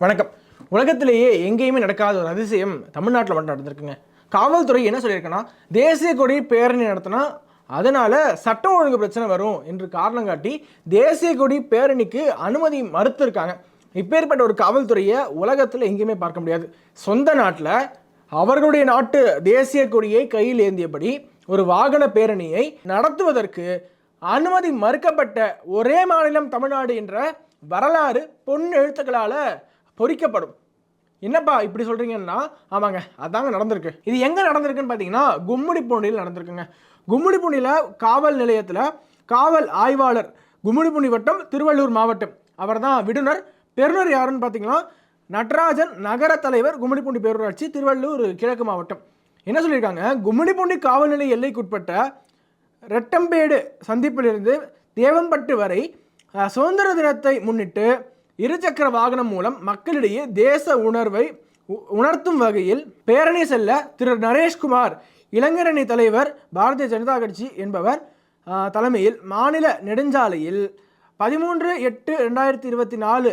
வணக்கம். உலகத்திலேயே எங்கேயுமே நடக்காத ஒரு அதிசயம் தமிழ்நாட்டில் மட்டும் நடந்திருக்குங்க. காவல்துறை என்ன சொல்லியிருக்குன்னா தேசிய கொடி பேரணி நடத்தினா அதனால் சட்டம் ஒழுங்கு பிரச்சனை வரும் என்று காரணம் காட்டி தேசிய கொடி பேரணிக்கு அனுமதி மறுத்திருக்காங்க. இப்பேற்பட்ட ஒரு காவல்துறையை உலகத்தில் எங்கேயுமே பார்க்க முடியாது. சொந்த நாட்டில் அவர்களுடைய நாட்டு தேசிய கொடியை கையில் ஏந்தியபடி ஒரு வாகன பேரணியை நடத்துவதற்கு அனுமதி மறுக்கப்பட்ட ஒரே மாநிலம் தமிழ்நாடு என்ற வரலாறு பொன் எழுத்துக்களால் பொறிக்கப்படும். என்னப்பா இப்படி சொல்கிறீங்கன்னா ஆமாங்க அதாங்க நடந்திருக்கு. இது எங்கே நடந்திருக்குன்னு பார்த்தீங்கன்னா கும்முடிப்பூண்டியில் நடந்திருக்குங்க. கும்முடிப்பூண்டியில் காவல் நிலையத்தில் காவல் ஆய்வாளர் கும்முடிப்பூண்டி வட்டம் திருவள்ளூர் மாவட்டம். அவர் தான் விடுனர் பெருனர் யாருன்னு பார்த்தீங்கன்னா நடராஜன் நகர தலைவர் கும்மிடிப்பூண்டி பேரூராட்சி திருவள்ளூர் கிழக்கு மாவட்டம். என்ன சொல்லியிருக்காங்க? கும்மிடிப்பூண்டி காவல் நிலைய எல்லைக்குட்பட்ட ரெட்டம்பேடு சந்திப்பிலிருந்து தேவம்பட்டு வரை சுதந்திர தினத்தை முன்னிட்டு இருசக்கர வாகனம் மூலம் மக்களிடையே தேச உணர்வை உணர்த்தும் வகையில் பேரணி செல்ல திரு நரேஷ்குமார் இளைஞரணி தலைவர் பாரதிய ஜனதா கட்சி என்பவர் தலைமையில் மாநில நெடுஞ்சாலையில் பதிமூன்று எட்டு ரெண்டாயிரத்தி இருபத்தி நாலு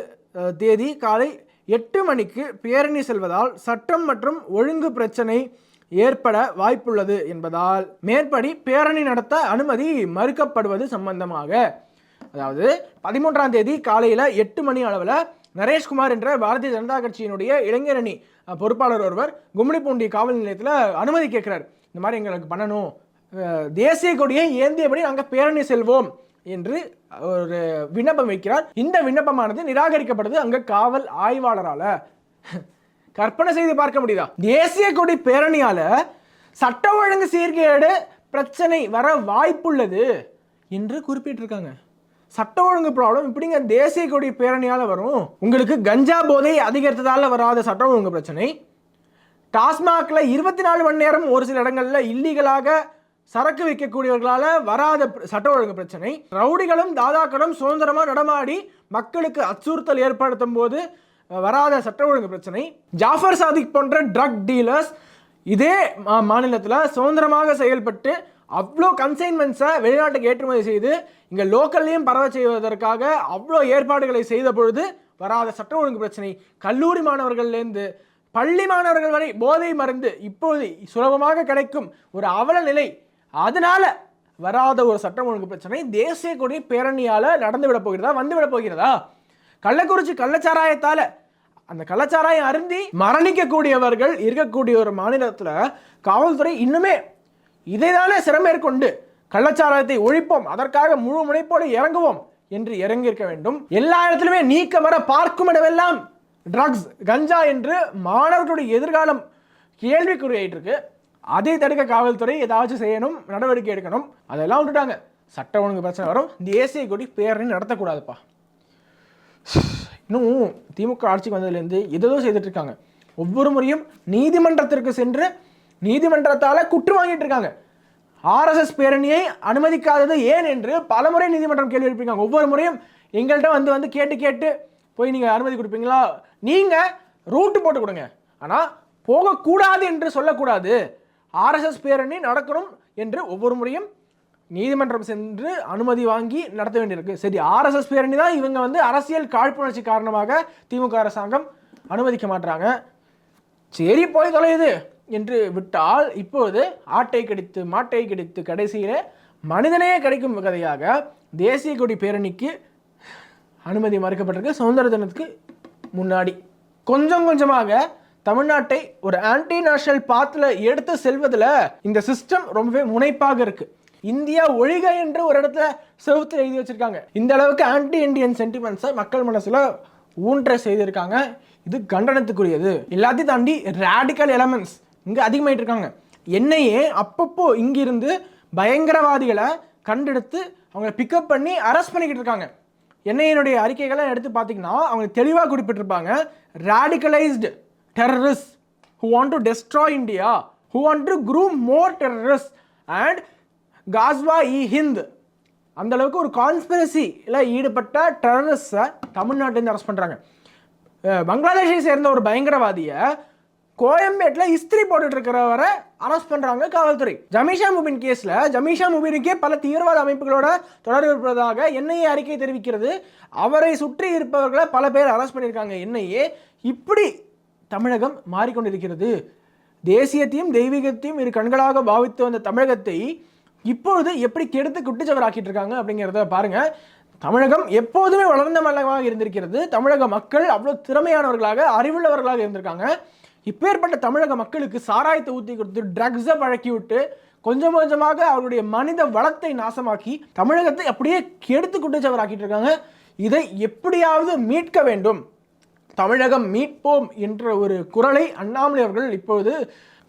தேதி காலை எட்டு மணிக்கு பேரணி செல்வதால் சட்டம் மற்றும் ஒழுங்கு பிரச்சனை ஏற்பட வாய்ப்புள்ளது என்பதால் மேற்படி பேரணி நடத்த அனுமதி மறுக்கப்படுவது சம்பந்தமாக அதாவது பதிமூன்றாம் தேதி காலையில் எட்டு மணி அளவில் நரேஷ்குமார் என்ற பாரதிய ஜனதா கட்சியினுடைய இளைஞர் அணி பொறுப்பாளர் ஒருவர் கும்மிடிப்பூண்டி காவல் நிலையத்தில் அனுமதி கேட்குறார். இந்த மாதிரி எங்களுக்கு பண்ணணும். தேசிய கொடியை ஏந்தியபடி நாங்கள் பேரணி செல்வோம் என்று ஒரு விண்ணப்பம் வைக்கிறார். இந்த விண்ணப்பமானது நிராகரிக்கப்படுது அங்கே காவல் ஆய்வாளரால். கற்பனை செய்து பார்க்க முடியுதா? தேசிய கொடி பேரணியால் சட்ட ஒழுங்கு சீர்கேடு பிரச்சனை வர வாய்ப்புள்ளது என்று குறிப்பிட்டிருக்காங்க. சட்ட ஒழுங்கு ப்ராப்ளம் இப்படிங்க தேசிய கொடி பேரணியால் வரும். உங்களுக்கு கஞ்சா போதை அதிகரித்ததால் வராத சட்ட ஒழுங்கு பிரச்சனை. டாஸ்மாகில் இருபத்தி நாலு மணி நேரம் ஒரு சில இடங்களில் இல்லீகலாக சரக்கு விற்கக்கூடியவர்களால் வராத சட்ட ஒழுங்கு பிரச்சனை. ரவுடிகளும் தாதாக்களும் சுதந்திரமாக நடமாடி மக்களுக்கு அச்சுறுத்தல் ஏற்படுத்தும் போது வராத சட்ட ஒழுங்கு பிரச்சனை. ஜாஃபர் சாதிக் போன்ற ட்ரக் டீலர்ஸ் இதே மா- சுதந்திரமாக செயல்பட்டு அவ்வளோ கன்சைன்மெண்ட்ஸை வெளிநாட்டுக்கு ஏற்றுமதி செய்து இங்கே லோக்கல்லையும் பரவ செய்வதற்காக அவ்வளோ ஏற்பாடுகளை செய்த பொழுது வராத சட்ட ஒழுங்கு பிரச்சனை. கல்லூரி மாணவர்கள்லேருந்து பள்ளி மாணவர்கள் வரை போதை மருந்து இப்போது சுலபமாக கிடைக்கும் ஒரு அவல நிலை. அதனால வராத ஒரு சட்டம் ஒழுங்கு பிரச்சனை தேசிய கொடி பேரணியால் நடந்து விட போகிறதா வந்து விட போகிறதா? கள்ளக்குறிச்சி கள்ளச்சாராயத்தால் அந்த கள்ளச்சாராயம் அருந்தி மரணிக்கக்கூடியவர்கள் இருக்கக்கூடிய ஒரு மாநிலத்தில் காவல்துறை இன்னுமே இதைதானே சிறமேற்கொண்டு கள்ளச்சாராயத்தை ஒழிப்போம் அதற்காக முழு முனைப்போடு இறங்குவோம் என்று இறங்கியிருக்க வேண்டும். எல்லா இடத்திலுமே நீக்க வர பார்க்கும் இடமெல்லாம் ட்ரக்ஸ் கஞ்சா என்று மாணவர்களுடைய எதிர்காலம் கேள்விக்குறியாயிட்டு இருக்கு அதை தடுக்க காவல்துறை ஏதாச்சும் செய்யணும் நடவடிக்கை எடுக்கணும். அதெல்லாம் விட்டுட்டாங்க. சட்ட ஒழுங்கு பிரச்சனை வரும். தேசிய கொடி பேரணி நடத்தக்கூடாதுப்பா. இன்னும் திமுக ஆட்சிக்கு வந்ததுலேருந்து எதோ செய்துட்டு இருக்காங்க. ஒவ்வொரு முறையும் நீதிமன்றத்திற்கு சென்று நீதிமன்றத்தால் குற்று வாங்கிட்டு இருக்காங்க. ஆர்எஸ்எஸ் பேரணியை அனுமதிக்காதது ஏன் என்று பலமுறை நீதிமன்றம் கேள்வி எழுப்பியிருக்காங்க. ஒவ்வொரு முறையும் எங்கள்கிட்ட வந்து வந்து கேட்டு கேட்டு போய் நீங்கள் அனுமதி கொடுப்பீங்களா? நீங்கள் ரூட்டு போட்டு கொடுங்க. ஆனால் போகக்கூடாது என்று சொல்லக்கூடாது. ஆர்எஸ்எஸ் பேரணி நடக்கணும் என்று ஒவ்வொரு முறையும் நீதிமன்றம் சென்று அனுமதி வாங்கி நடத்த வேண்டியிருக்கு. சரி ஆர்எஸ்எஸ் பேரணி தான் இவங்க வந்து அரசியல் காழ்ப்புணர்ச்சி காரணமாக திமுக அரசாங்கம் அனுமதிக்க மாட்டுறாங்க சரி போய் தொலையுது. என்று விட்டால் இப்போது ஆட்டை கடித்து மாட்டை கடித்து கடைசியில் மனிதனே கிடைக்கும் கதையாக தேசிய கொடி பேரணிக்கு அனுமதி மறுக்கப்பட்டிருக்கு. சுதந்திர தினத்துக்கு முன்னாடி. கொஞ்சம் கொஞ்சமாக தமிழ்நாட்டை ஒரு ஆன்டி நேஷனல் பாத்தில் எடுத்து செல்வதில் இந்த சிஸ்டம் ரொம்பவே முனைப்பாக இருக்குது இந்தியா ஒழிக என்று ஒரு இடத்துல செவத்தில் எழுதி வச்சிருக்காங்க. இந்த அளவுக்கு ஆன்டி இண்டியன் சென்டிமெண்ட்ஸை மக்கள் மனசில் ஊன்ற செய்திருக்காங்க. இது கண்டனத்துக்குரியது. எல்லாத்தையும் தாண்டி ரேடிக்கல் எலமெண்ட்ஸ் இங்கே அதிகமாயிட்டு இருக்காங்க என்னையே அப்பப்போ இங்கிருந்து பயங்கரவாதிகளை கண்டெடுத்து அவங்களை பிக்கப் பண்ணி அரெஸ்ட் பண்ணிக்கிட்டு இருக்காங்க என்ஐஏனுடைய அறிக்கைகளை எடுத்து பார்த்தீங்கன்னா அவங்க தெளிவாக குறிப்பிட்டிருப்பாங்க. Radicalised terrorist who want to destroy India who want to grow more terrorist and Ghazwa e Hind அந்த அளவுக்கு ஒரு கான்ஸ்பிரசியில் ஈடுபட்ட டெரரிஸ்டை தமிழ்நாட்டிலேருந்து அரெஸ்ட் பண்ணுறாங்க பங்களாதேஷை சேர்ந்த ஒரு பயங்கரவாதியை கோயம்பேட்டில் இஸ்திரி போட்டுட்டு இருக்கிறவரை அரெஸ்ட் பண்ணுறாங்க காவல்துறை. ஜமீஷா முபின் கேஸில் ஜமீஷா முபினுக்கே பல தீவிரவாத அமைப்புகளோட தொடர்பு இருப்பதாக என்ஐஏ அறிக்கை தெரிவிக்கிறது. அவரை சுற்றி இருப்பவர்களை பல பேர் அரெஸ்ட் பண்ணியிருக்காங்க. என்ஐஏ இப்படி தமிழகம் மாறிக்கொண்டிருக்கிறது. தேசியத்தையும் தெய்வீகத்தையும் இரு கண்களாக பாவித்து வந்த தமிழகத்தை இப்பொழுது எப்படி கெடுத்து குட்டிச்சவராக்கிட்டு இருக்காங்க அப்படிங்கிறத பாருங்கள் தமிழகம் எப்போதுமே வளர்ந்த மல்லமாக இருந்திருக்கிறது. தமிழக மக்கள் அவ்வளோ திறமையானவர்களாக அறிவுள்ளவர்களாக இருந்திருக்காங்க. இப்பேற்பட்ட தமிழக மக்களுக்கு சாராயத்தை ஊற்றி கொடுத்து ட்ரக்ஸை பழக்கி விட்டு கொஞ்சம் கொஞ்சமாக அவருடைய மனித வளத்தை நாசமாக்கி தமிழகத்தை அப்படியே கெடுத்து குட்டிச்சவராக்கிட்டு இருக்காங்க. இதை எப்படியாவது மீட்க வேண்டும். தமிழகம் மீட்போம் என்ற ஒரு குரலை அண்ணாமலை அவர்கள் இப்போது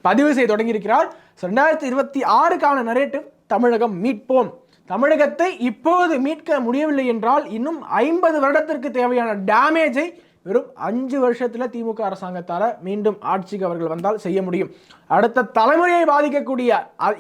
பதிவு செய்ய தொடங்கியிருக்கிறார். ரெண்டாயிரத்தி இருபத்தி ஆறுக்கான நரேட்டிவ் தமிழகம் மீட்போம். தமிழகத்தை இப்போது மீட்க முடியவில்லை என்றால் இன்னும் ஐம்பது வருடத்திற்கு தேவையான டேமேஜை வெறும் அஞ்சு வருஷத்தில் திமுக அரசாங்கத்தால் மீண்டும் ஆட்சிக்கு அவர்கள் வந்தால் செய்ய முடியும். அடுத்த தலைமுறையை பாதிக்கக்கூடிய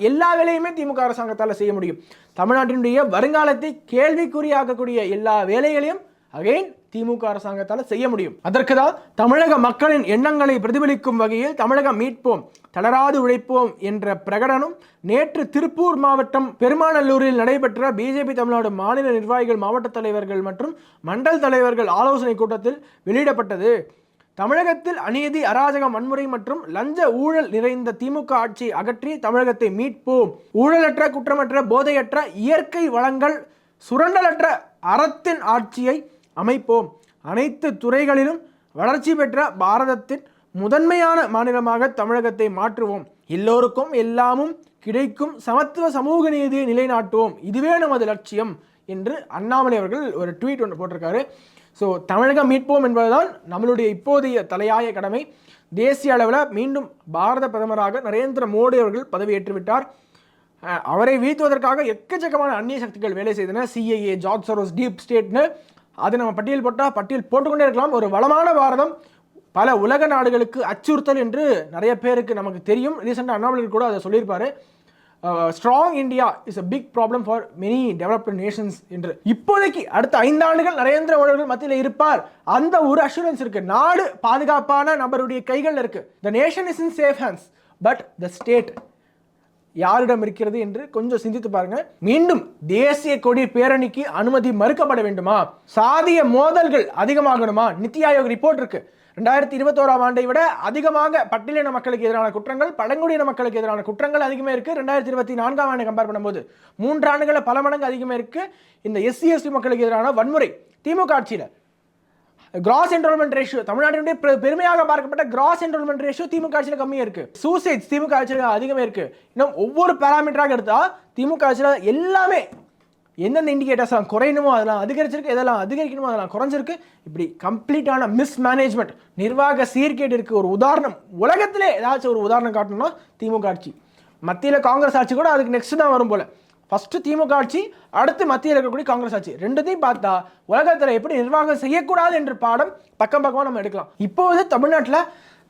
எல்லா வேலையுமே திமுக அரசாங்கத்தால் செய்ய முடியும். தமிழ்நாட்டினுடைய வருங்காலத்தை கேள்விக்குறியாக்கக்கூடிய எல்லா வேலைகளையும் அகைன் திமுக அரசாங்கத்தால் செய்ய முடியும். அதற்கு தான் தமிழக மக்களின் எண்ணங்களை பிரதிபலிக்கும் வகையில் தமிழகம் மீட்போம் தளராது உழைப்போம் என்ற பிரகடனம் நேற்று திருப்பூர் மாவட்டம் பெருமாநல்லூரில் நடைபெற்ற பிஜேபி தமிழ்நாடு மாநில நிர்வாகிகள் மாவட்ட தலைவர்கள் மற்றும் மண்டல் தலைவர்கள் ஆலோசனை கூட்டத்தில் வெளியிடப்பட்டது. தமிழகத்தில் அநீதி அராஜகம் வன்முறை மற்றும் லஞ்ச ஊழல் நிறைந்த திமுக ஆட்சியை அகற்றி தமிழகத்தை மீட்போம். ஊழலற்ற குற்றமற்ற போதையற்ற இயற்கை வளங்கள் சுரண்டலற்ற அறத்தின் ஆட்சியை அமைப்போம். அனைத்து துறைகளிலும் வளர்ச்சி பெற்ற பாரதத்தின் முதன்மையான மாநிலமாக தமிழகத்தை மாற்றுவோம். எல்லோருக்கும் எல்லாமும் கிடைக்கும் சமத்துவ சமூக நீதியை நிலைநாட்டுவோம். இதுவே நமது லட்சியம் என்று அண்ணாமலை அவர்கள் ஒரு ட்வீட் ஒன்று போட்டிருக்காரு. ஸோ தமிழகம் மீட்போம் என்பதுதான் நம்மளுடைய இப்போதைய தலையாய கடமை. தேசிய அளவில் மீண்டும் பாரத பிரதமராக நரேந்திர மோடி அவர்கள் பதவியேற்றுவிட்டார். அவரை வீழ்த்துவதற்காக எக்கச்சக்கமான அந்நிய சக்திகள் வேலை செய்தன. சிஐஏ ஜார்ஜ் சரோஸ் டீப் ஸ்டேட்னு அது நம்ம பட்டியல் போட்டால் பட்டியல் போட்டுக்கொண்டே இருக்கலாம். ஒரு வளமான பாரதம் பல உலக நாடுகளுக்கு அச்சுறுத்தல் என்று நிறைய பேருக்கு நமக்கு தெரியும். ரீசெண்டாக அண்ணாமலை கூட அதை சொல்லியிருப்பார். Strong India is a big problem for many developed nations என்று. இப்போதைக்கு அடுத்த ஐந்தாண்டுகள் நரேந்திர மோடிகள் மத்தியில் இருப்பார். அந்த ஒரு அஷூரன்ஸ் இருக்கு. நாடு பாதுகாப்பான நபருடைய கைகளில் இருக்கு. The nation is in safe hands but the state யாரிடம் இருக்கிறது என்று கொஞ்சம் சிந்தித்து பாருங்க மீண்டும் தேசிய கொடி பேரணிக்கு அனுமதி மறுக்கப்பட வேண்டுமா? சாதிய மோதல்கள் அதிகமாகணுமா? நித்தி ஆயோக் ரிப்போர்ட் இருக்கு. ரெண்டாயிரத்தி இருபத்தோராம் ஆண்டை விட அதிகமாக பட்டியலின மக்களுக்கு எதிரான குற்றங்கள் பழங்குடியின மக்களுக்கு எதிரான குற்றங்கள் அதிகமாக இருக்கு. ரெண்டாயிரத்தி இருபத்தி நான்காம் ஆண்டு கம்பேர் பண்ணும்போது மூன்று ஆண்டுகளில் பல மடங்கு அதிகமாக இருக்கு. இந்த எஸ்சி எஸ்டி மக்களுக்கு எதிரான வன்முறை திமுக ஆட்சியில். கிராஸ் என்ரோல்மெண்ட் ரேஷியோ தமிழ்நாட்டினுடைய பெருமையாக பார்க்கப்பட்ட கிராஸ் என்ரோல்மெண்ட் ரேஷியோ திமுக ஆட்சியில் கம்மியாக இருக்கு. சூசைட்ஸ் திமுக ஆட்சியில் அதிகமாக இருக்கு. இன்னும் ஒவ்வொரு பேராமீட்டராக எடுத்தா திமுக ஆட்சியில் எல்லாமே எந்தெந்த இண்டிகேட்டர்ஸ்லாம் குறையணுமோ அதெல்லாம் அதிகரிச்சிருக்கு எதெல்லாம் அதிகரிக்கணுமோ அதெல்லாம் குறைஞ்சிருக்கு. இப்படி கம்ப்ளீட்டான மிஸ்மேனேஜ்மெண்ட் நிர்வாக சீர்கேடு இருக்குது ஒரு உதாரணம். உலகத்திலே ஏதாச்சும் ஒரு உதாரணம் காட்டணும்னா திமுக ஆட்சி. மத்தியில் காங்கிரஸ் ஆட்சி கூட அதுக்கு நெக்ஸ்ட் தான் வரும் போல். ஃபஸ்ட்டு திமுக ஆட்சி அடுத்து மத்தியில் இருக்கக்கூடிய காங்கிரஸ் ஆட்சி. ரெண்டுத்தையும் பார்த்தா உலகத்தில் எப்படி நிர்வாகம் செய்யக்கூடாது என்ற பாடம் பக்கம் பக்கமாக நம்ம எடுக்கலாம். இப்போது தமிழ்நாட்டில்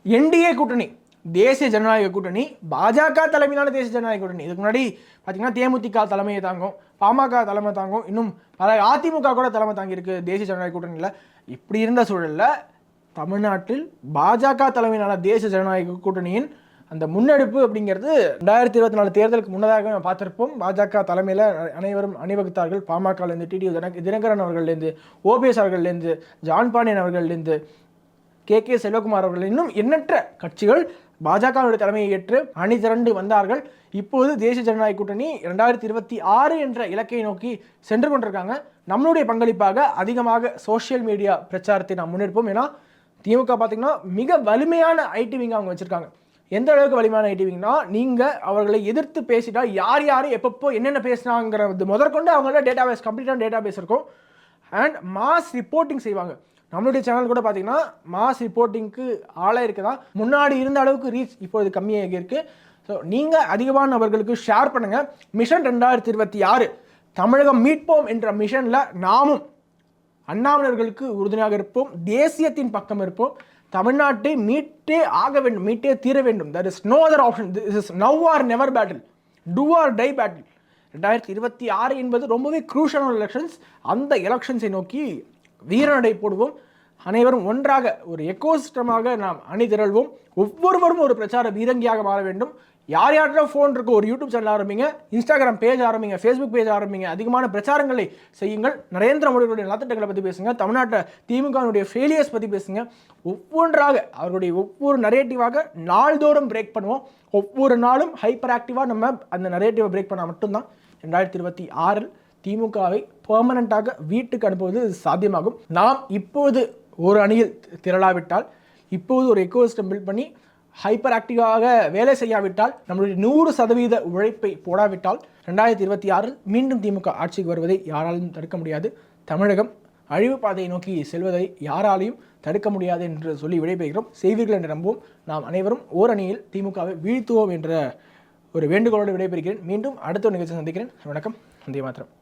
என்டிஏ கூட்டணி தேசிய ஜனநாயக கூட்டணி பாஜக தலைமையிலான தேசிய ஜனநாயக கூட்டணி. இதுக்கு முன்னாடி பார்த்தீங்கன்னா தேமுதிக தலைமையை தாங்கும் பாமக தலைமை தாங்கும் இன்னும் பல அதிமுக கூட தலைமை தாங்கியிருக்கு தேசிய ஜனநாயக கூட்டணியில். இப்படி இருந்த சூழலில் தமிழ்நாட்டில் பாஜக தலைமையிலான தேசிய ஜனநாயக கூட்டணியின் அந்த முன்னெடுப்பு அப்படிங்கிறது ரெண்டாயிரத்தி இருபத்தி நாலு தேர்தலுக்கு முன்னதாக நம்ம பார்த்திருப்போம். பாஜக தலைமையில் அனைவரும் அணிவகுத்தார்கள். பாமகலேருந்து டிடி தினக தினகரன் அவர்கள்லேருந்து ஓபிஎஸ் அவர்கள்லேருந்து ஜான் பாண்டியன் அவர்கள்லேருந்து கே கே செல்வகுமார் அவர்கள் இன்னும் எண்ணற்ற கட்சிகள் பாஜகவுடைய தலைமையை ஏற்று அணி திரண்டு வந்தார்கள். இப்போது தேசிய ஜனநாயக கூட்டணி ரெண்டாயிரத்தி இருபத்தி ஆறு என்ற இலக்கை நோக்கி சென்று கொண்டிருக்காங்க. நம்மளுடைய பங்களிப்பாக அதிகமாக சோஷியல் மீடியா பிரச்சாரத்தை நாம் முன்னெடுப்போம். ஏன்னா திமுக பார்த்திங்கன்னா மிக வலிமையான ஐடி விங் அவங்க வச்சுருக்காங்க. எந்த அளவுக்கு வலிமையான ஐடி நீங்கள் அவர்களை எதிர்த்து பேசிட்டா யார் யார் எப்பப்போ என்னென்ன பேசுனாங்கிறது முதற்கொண்டு அவங்களோட டேட்டா பேஸ் கம்ப்ளீட்டான டேட்டா பேஸ் இருக்கும். அண்ட் மாஸ் ரிப்போர்ட்டிங் செய்வாங்க. நம்மளுடைய சேனல் கூட பார்த்தீங்கன்னா மாஸ் ரிப்போர்ட்டிங்க்கு ஆளாக இருக்குதா? முன்னாடி இருந்த அளவுக்கு ரீச் இப்போது கம்மியாக இருக்குது ஸோ நீங்கள் அதிகமான நபர்களுக்கு ஷேர் பண்ணுங்கள் மிஷன் ரெண்டாயிரத்தி இருபத்தி ஆறு தமிழகம் மீட்போம் என்ற மிஷனில் நாமும் அண்ணாமலர்களுக்கு உறுதுணையாக இருப்போம். தேசியத்தின் பக்கம் இருப்போம். தமிழ்நாட்டை மீட்டே ஆக வேண்டும் மீட்டே தீர வேண்டும். That is no other option this is now or never battle do or die battle ரெண்டாயிரத்தி இருபத்தி ஆறு என்பது ரொம்பவே குரூஷியலான எலெக்ஷன்ஸ் அந்த எலெக்ஷன்ஸை நோக்கி வீரநடை போடுவோம். அனைவரும் ஒன்றாக ஒரு எக்கோசிஸ்டமாக நாம் அணிதிரள்வோம். ஒவ்வொருவரும் ஒரு பிரச்சார பீரங்கியாக மாற வேண்டும். யார் யார்கிட்ட ஃபோன் இருக்கோ? ஒரு யூடியூப் சேனல் ஆரம்பிங்க இன்ஸ்டாகிராம் பேஜ் ஆரம்பிங்க ஃபேஸ்புக் பேஜ் ஆரம்பிங்க. அதிகமான பிரச்சாரங்களை செய்யுங்கள். நரேந்திர மோடியுடைய நலத்திட்டங்களை பற்றி பேசுங்க. தமிழ்நாட்டில் திமுகவினுடைய ஃபெயிலியர்ஸ் பற்றி பேசுங்க. ஒவ்வொன்றாக அவருடைய ஒவ்வொரு நரேட்டிவாக நாள்தோறும் பிரேக் பண்ணுவோம். ஒவ்வொரு நாளும் ஹைப்பர் ஆக்டிவாக நம்ம அந்த நரேட்டிவை பிரேக் பண்ணால் மட்டும்தான். ரெண்டாயிரத்தி இருபத்தி ஆறில் திமுகவை பெர்மனண்ட்டாக வீட்டுக்கு அனுப்புவது சாத்தியமாகும். நாம் இப்போது ஒரு அணியில் திரளாவிட்டால் இப்போது ஒரு எக்கோசிஸ்டம் பில்ட் பண்ணி ஹைப்பர் ஆக்டிவாக வேலை செய்யாவிட்டால் நம்மளுடைய நூறு சதவீத உழைப்பை போடாவிட்டால் ரெண்டாயிரத்தி இருபத்தி ஆறில் மீண்டும் திமுக ஆட்சிக்கு வருவதை யாராலும் தடுக்க முடியாது. தமிழகம் அழிவு பாதையை நோக்கி செல்வதை யாராலையும் தடுக்க முடியாது என்று சொல்லி விடைபெறுகிறோம். செய்வீர்கள் என்று நம்புவோம். நாம் அனைவரும் ஓரணியில் திமுகவை வீழ்த்துவோம் என்ற ஒரு வேண்டுகோளோடு விடைபெறுகிறேன். மீண்டும் அடுத்த ஒரு நிகழ்ச்சி சந்திக்கிறேன். வணக்கம். வந்தே மாத்திரம்